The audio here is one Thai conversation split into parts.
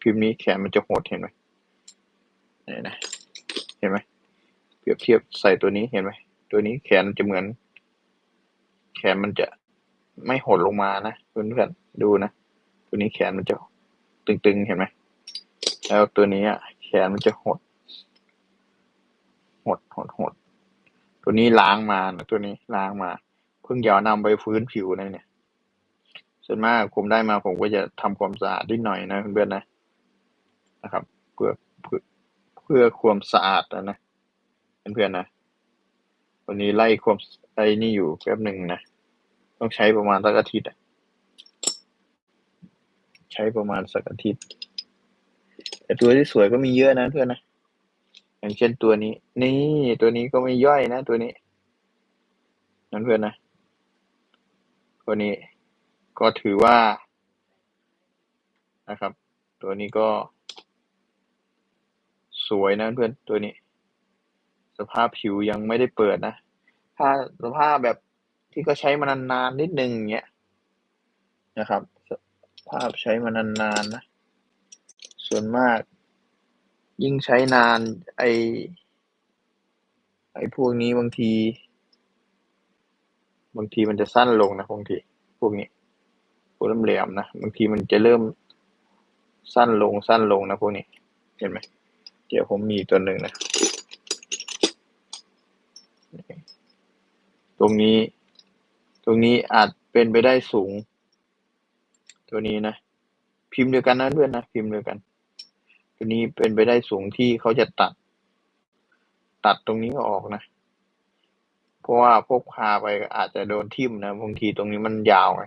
พิมพ์นี้แขนมันจะโหดเห็นไหมนี่นะเห็นไหมเปรียบเทียบใส่ตัวนี้เห็นไหมตัวนี้แขนมันจะเหมือน แขนมันจะไม่หดลงมานะเพื่อนๆดูนะตัวนี้แขนมันจะตึงๆเห็นไหมแล้วตัวนี้อะแขนมันจะหด หดหดหด ตัวนี้ล้างมานะตัวนี้ล้างมา เพิ่งจะเอานำไปฟื้นผิวนะเนี่ยส่วนมากผมได้มาผมก็จะทำความสะอาดนิดหน่อยนะเพื่อนๆนะ นะครับ เพื่อเพื่อเพื่อความสะอาดนะนะเพื่อนๆนะวันนี้ไล่ความไอ้นี่อยู่แป๊บหนึ่งนะต้องใช้ประมาณสักอาทิตย์ใช้ประมาณสักอาทิตย์ แต่ตัวที่สวยก็มีเยอะนะเพื่อนนะอย่างเช่นตัวนี้ นี่ตัวนี้ก็ไม่ย่อยนะตัวนี้นั่นเพื่อนนะตัวนี้ก็ถือว่านะครับ ตัวนี้ก็ สวยนะเพื่อนตัวนี้ สภาพผิวยังไม่ได้เปิดนะ ถ้าสภาพแบบที่ก็ใช้มานานๆนิดนึงอย่างเงี้ยนะครับสภาพใช้มานานๆนนะ ส่วนมาก ยิ่งใช้นานไอไอพวกนี้บางที บางทีมันจะสั้นลงนะบางที พวกนี้พวกแหลมนะบางทีมันจะเริ่มสั้นลงสั้นลงนะพวกนี้ เห็นไหม เดี๋ยวผมมีตัวหนึ่งนะ ตรงนี้ ตรงนี้อาจเป็นไปได้สูง ตัวนี้นะ พิมพ์เดียวกันนะเพื่อนนะ พิมพ์เดียวกัน ตัวนี้เป็นไปได้สูงที่เขาจะตัด ตัดตรงนี้ออกนะ เพราะว่าพกพาไปอาจจะโดนทิ่มนะบางทีตรงนี้มันยาวไง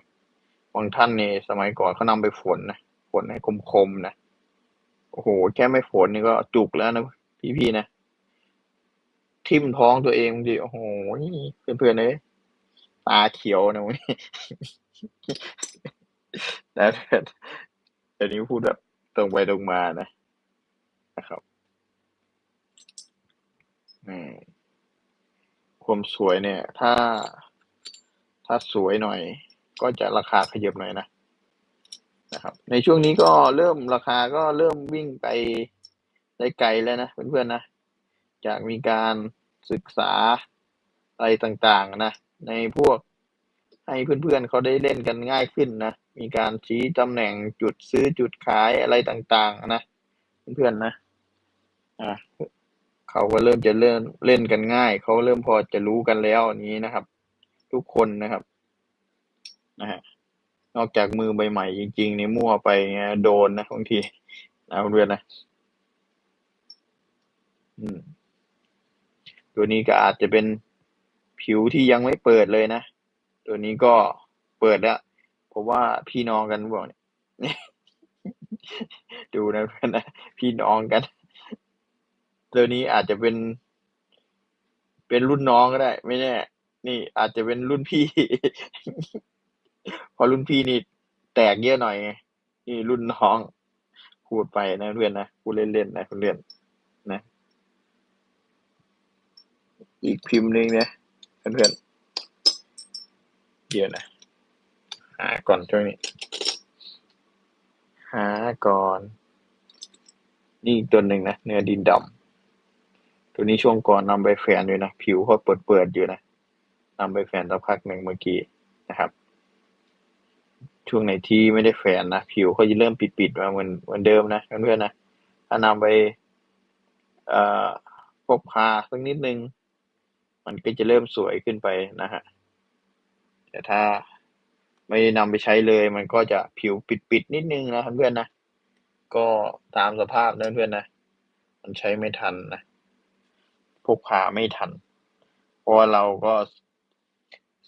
บางท่านเนี่ยสมัยก่อนเขานำไปฝนนะฝนให้คมๆนะ โอ้โห แค่ไม่ฝนนี่ก็จุกแล้วนะพี่ ๆ นะ ทิ่มท้องตัวเองบางทีโอ้โห เพื่อนๆเลยตาเขียวนะวันนี้นะเพื่นเดี๋ยวนี้พูดแบบตรงไปตรงมานะ นะครับความสวยเนี่ย ถ้า ถ้าสวยหน่อย ก็จะราคาขยับหน่อยนะ นะครับ ในช่วงนี้ก็เริ่มราคาก็เริ่มวิ่งไปได้ไกลแล้วนะเพื่อนๆนะจากมีการศึกษาอะไรต่างๆนะ ในพวกให้เพื่อนๆเขาได้เล่นกันง่ายขึ้นนะ มีการชี้ตำแหน่งจุดซื้อจุดขายอะไรต่างๆนะ เพื่อนๆนะอ่าเขาก็เริ่มจะเล่นเล่นกันง่าย เขาเริ่มพอจะรู้กันแล้วนี้นะครับ ทุกคนนะครับนะฮะ นอกจากมือใบใหม่จริง ๆ นี่มั่วไปเงี้ยโดนนะบางทีนะเพื่อนๆนะ อืม ตัวนี้ก็อาจจะเป็นผิวที่ยังไม่เปิดเลยนะ ตัวนี้ก็เปิดแล้วเพราะว่าพี่น้องกันบอกเนี่ยดูนะเพื่อนนะพี่น้องกัน ตัวนี้อาจจะเป็น เป็นรุ่นน้องก็ได้ ไม่แน่ นี่อาจจะเป็นรุ่นพี่ พอรุ่นพี่นี่แตกเยอะหน่อยนี่รุ่นน้องพูดไปนะเพื่อนนะพูดเล่นๆนะเพื่อนนะ อีกพิมพ์หนึ่งนะเพื่อนเดี๋ยวนะหาก่อนช่วงนี้ หาก่อน นี่อีกตัวหนึ่งนะเนื้อดินดำตัวนี้ช่วงก่อนนำไปแฟนอยู่นะ ผิวเขาเปิดเปิดๆอยู่นะนำไปแฟนสักพักหนึ่งเมื่อกี้นะครับ ช่วงไหนที่ไม่ได้แฟนนะ ผิวเขาจะเริ่มปิด ๆ มาเหมือนเหมือนเดิมนะเพื่อนๆนะถ้านำไปเอ่อพกพาสักนิดนึง มันก็จะเริ่มสวยขึ้นไปนะฮะ แต่ถ้าไม่นำไปใช้เลย มันก็จะผิวปิด ๆ นิดนึงนะเพื่อนๆนะ ก็ตามสภาพนะเพื่อนนะ มันใช้ไม่ทันนะพกพาไม่ทัน เพราะเราก็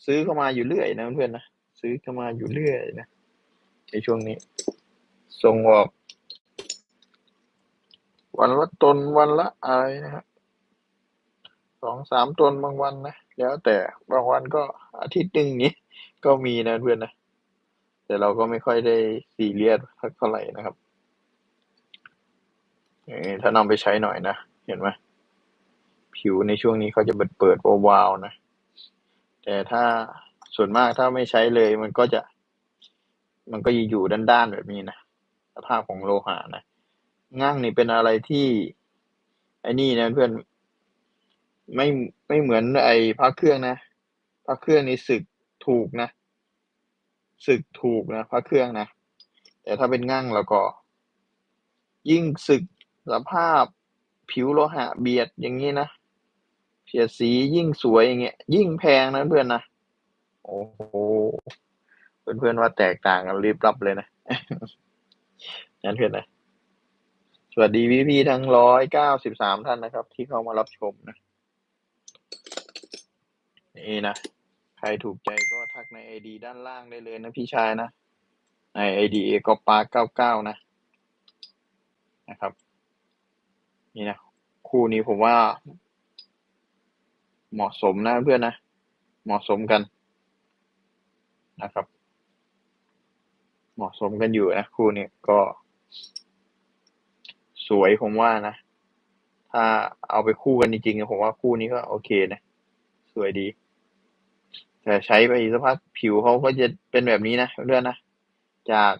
ซื้อเข้ามาอยู่เรื่อยนะเพื่อนๆนะ ซื้อเข้ามาอยู่เรื่อยนะในช่วงนี้ ส่งออก วันละตนวันละอะไรนะฮะสองสามตนบางวันนะแล้วแต่บางวันก็อาทิตย์หนึ่งนี้ ก็มีนะเพื่อนนะแต่เราก็ไม่ค่อยได้ซีเรียสสักเท่าไหร่นะครับเออถ้านำไปใช้หน่อยนะเห็นไหมผิวในช่วงนี้เขาจะเปิดเปิดวาวๆนะ แต่ถ้า ส่วนมากถ้าไม่ใช้เลยมันก็จะ มันก็จะอยู่ด้านๆแบบนี้นะสภาพของโลหะนะงั่งนี่เป็นอะไรที่ไอ้นี่นะเพื่อนไม่ไม่เหมือนไอ้พระเครื่องนะพระเครื่องนี่สึกถูกนะสึกถูกนะพระเครื่องนะแต่ถ้าเป็นงั่งแล้วก็ ยิ่งสึกสภาพผิวโลหะเบียดอย่างนี้นะเสียดสียิ่งสวยอย่างเงี้ยยิ่งแพงนะเพื่อนนะ โอ้โห เพื่อนๆว่าแตกต่างกันรีบรับเลยนะนั่นเพื่อนนะสวัสดีพี่พี่ๆทั้งร้อยเก้าสิบสามท่านนะครับ ที่เข้ามารับชมนะนี่นะ ใครถูกใจก็ทักในไอดีด้านล่างได้เลยนะพี่ชายนะ ในไอดีเอก็ปาเก้าเก้านะ นะครับ นี่นะ คู่นี้ผมว่า เหมาะสมนะเพื่อนนะ เหมาะสมกัน นะครับ เหมาะสมกันอยู่นะคู่นี้ก็ สวยผมว่านะ ถ้าเอาไปคู่กันจริงๆผมว่าคู่นี้ก็โอเคนะ สวยดี แต่ใช้ไปอีกสักพักผิวเขาก็จะเป็นแบบนี้นะเพื่อนนะ จาก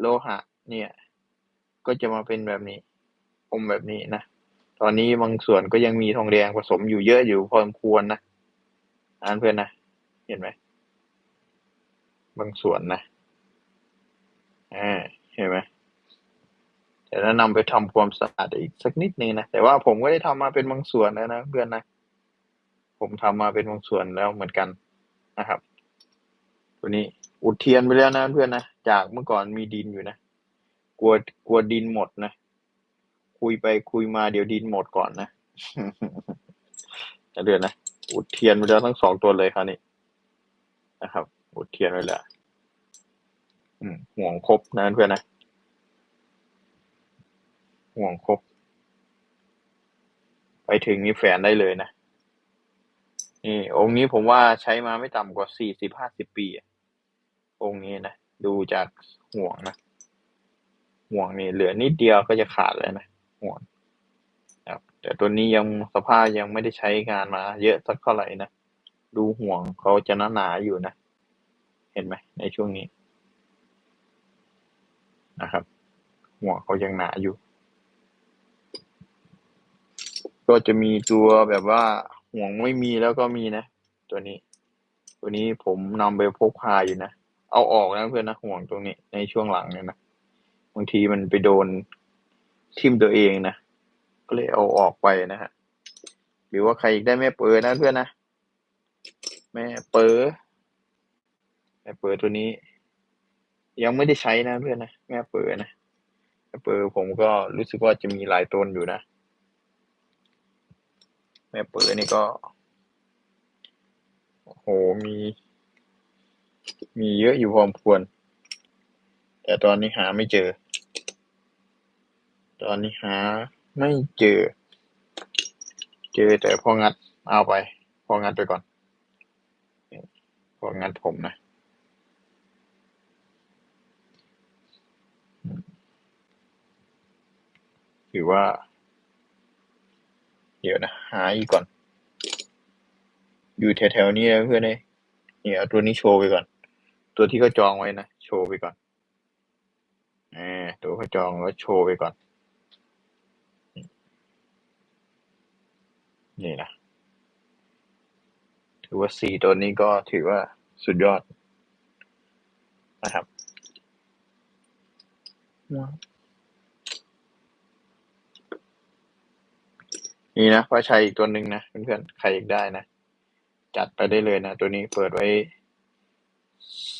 โลหะ เนี่ย ก็จะมาเป็นแบบนี้ อมแบบนี้นะตอนนี้บางส่วนก็ยังมีทองแดงผสมอยู่เยอะอยู่พอสมควรนะอ่านเพื่อนนะ เห็นไหม บางส่วนนะอ่าเห็นไหมแต่ถ้านำไปทำความสะอาดอีกสักนิดนึงนะ แต่ว่าผมก็ได้ทำมาเป็นบางส่วนแล้วนะเพื่อนนะ ผมทำมาเป็นบางส่วนแล้วเหมือนกันนะครับ ตัวนี้อุดเทียนไปแล้วนะเพื่อนนะ จากเมื่อก่อนมีดินอยู่นะ กลัวกลัวดินหมดนะ คุยไปคุยมาเดี๋ยวดินหมดก่อนนะเดือนนะ อุดเทียนไปแล้วทั้งสองตัวเลยคราวนี้นะครับ อุดเทียนไว้แล้วอืมห่วงครบนะเพื่อนนะ ห่วงครบ ไปถึงนี่แฝนได้เลยนะ นี่ องค์นี้ผมว่าใช้มาไม่ต่ำกว่าสี่สิบห้าสิบปีอะองค์นี้นะ ดูจากห่วงนะ ห่วงนี่เหลือนิดเดียวก็จะขาดแล้วนะ ห่วงครับแต่ตัวนี้ยังสภาพยังไม่ได้ใช้งานมา เยอะสักเท่าไหร่นะ ดูห่วงเขาจะหนาหนาๆอยู่นะ เห็นไหมในช่วงนี้นะครับห่วงเขายังหนาอยู่ ก็จะมีตัวแบบว่าห่วงไม่มีแล้วก็มีนะ ตัวนี้ ตัวนี้ผมนำไปพกพาอยู่นะ เอาออกนะเพื่อนนะห่วงตรงนี้ในช่วงหลังเนี่ยนะบางทีมันไปโดนทิ่มตัวเองนะ ก็เลยเอาออกไปนะฮะ หรือว่าใครอีกได้แม่เปิดนะเพื่อนนะ แม่เปิด แม่เปิดตัวนี้ ยังไม่ได้ใช้นะเพื่อนนะแม่เปิดนะแม่เปิดผมก็รู้สึกว่าจะมีหลายตนอยู่นะ แม่เปิดนี่ก็โอ้โหมี มีเยอะอยู่พอสมควร แต่ตอนนี้หาไม่เจอ ตอนนี้หาไม่เจอ เจอแต่พองัดเอาไป พองัดไปก่อน พองัดผมนะ ถือว่า เดี๋ยวนะ หาอีกก่อน อยู่แถวๆนี้นะเพื่อนเนี่ยเนี่ยเอาตัวนี้โชว์ไปก่อน ตัวที่เขาจองไว้นะ โชว์ไปก่อนเออตัวเขาจองแล้วโชว์ไปก่อน นี่นะ ถือว่าสี่ตัวนี้ก็ถือว่าสุดยอดนะครับ นี่นะพระชัยอีกตัวหนึ่งนะเพื่อนๆ ใครอยากได้นะ จัดไปได้เลยนะ ตัวนี้เปิดไว้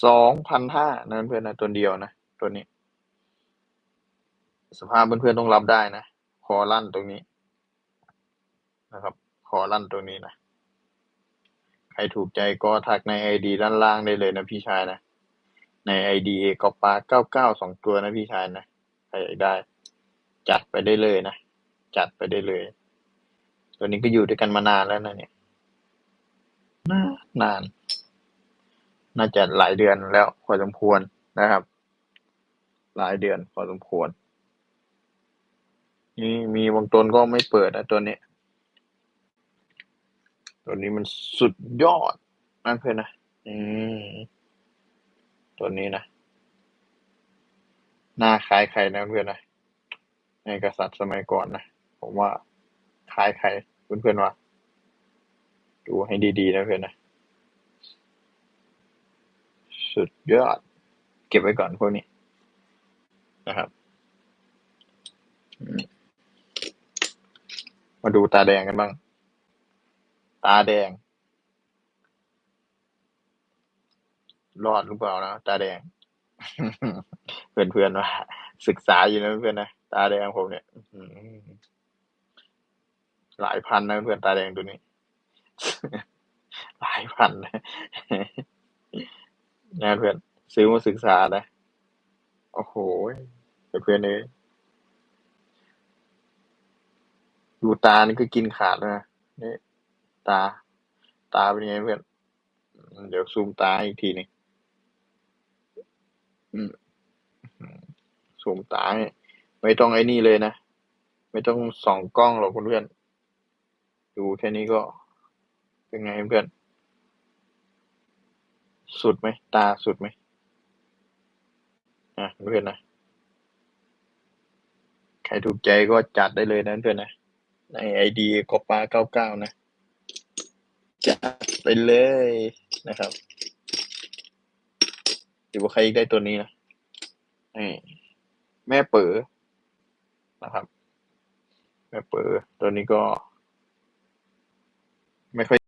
สองพันห้านะเพื่อนๆนะตัวเดียวนะ ตัวนี้ สภาพเพื่อนๆต้องรับได้นะ คอลั่นตรงนี้ นะครับ คอลั่นตรงนี้นะ ใครถูกใจก็ทักในไอดีด้านล่างได้เลยนะพี่ชายนะ ในไอดีก็ปาเก้าเก้าสองตัวนะพี่ชายนะ ใครอยากได้ จัดไปได้เลยนะ จัดไปได้เลย ตัวนี้ก็อยู่ด้วยกันมานานแล้วนะเนี่ยนานนาน น่าจะหลายเดือนแล้วพอสมควรนะครับ หลายเดือนพอสมควร นี่มีบางตนก็ไม่เปิดนะตัวนี้ ตัวนี้มันสุดยอดนั่นเพื่อนนะอืมตัวนี้นะหน้าคล้ายใครนะเพื่อนนะในกษัตริย์สมัยก่อนนะผมว่า ล้ายใครเพื่อนๆว่าดูให้ดีๆนะเพื่อนนะสุดยอด เก็บไว้ก่อนพวกนี้นะครับ มาดูตาแดงกันบ้าง ตาแดง รอดหรือเปล่านะตาแดง เพื่อนๆว่าศึกษาอยู่นะเพื่อนนะตาแดงผมเนี่ย หลายพันนะเพื่อนตาแดงตัวนี้ หลายพันนะนะเพื่อนซื้อมาศึกษานะโอ้โหเพื่อนๆเลยดูตานี่ก็กินขาดแล้วนะนี่ตา ตาเป็นยังไงเพื่อน เดี๋ยวซูมตาอีกทีหนึงซูมตาให้ไม่ต้องไอ้นี่เลยนะ ไม่ต้องส่องกล้องหรอกเพื่อน ดูแค่นี้ก็เป็นไงเพื่อน สุดไหม ตาสุดไหมอะเพื่อนนะ ใครถูกใจก็จัดได้เลยนะเพื่อนนะ ในไอดีกปาเก้าเก้านะ จัดไปเลยนะครับหรือว่าใครอีกได้ตัวนี้นะนี่แม่เป๋อนะครับ แม่เป๋อตัวนี้ก็ ไม่ค่อย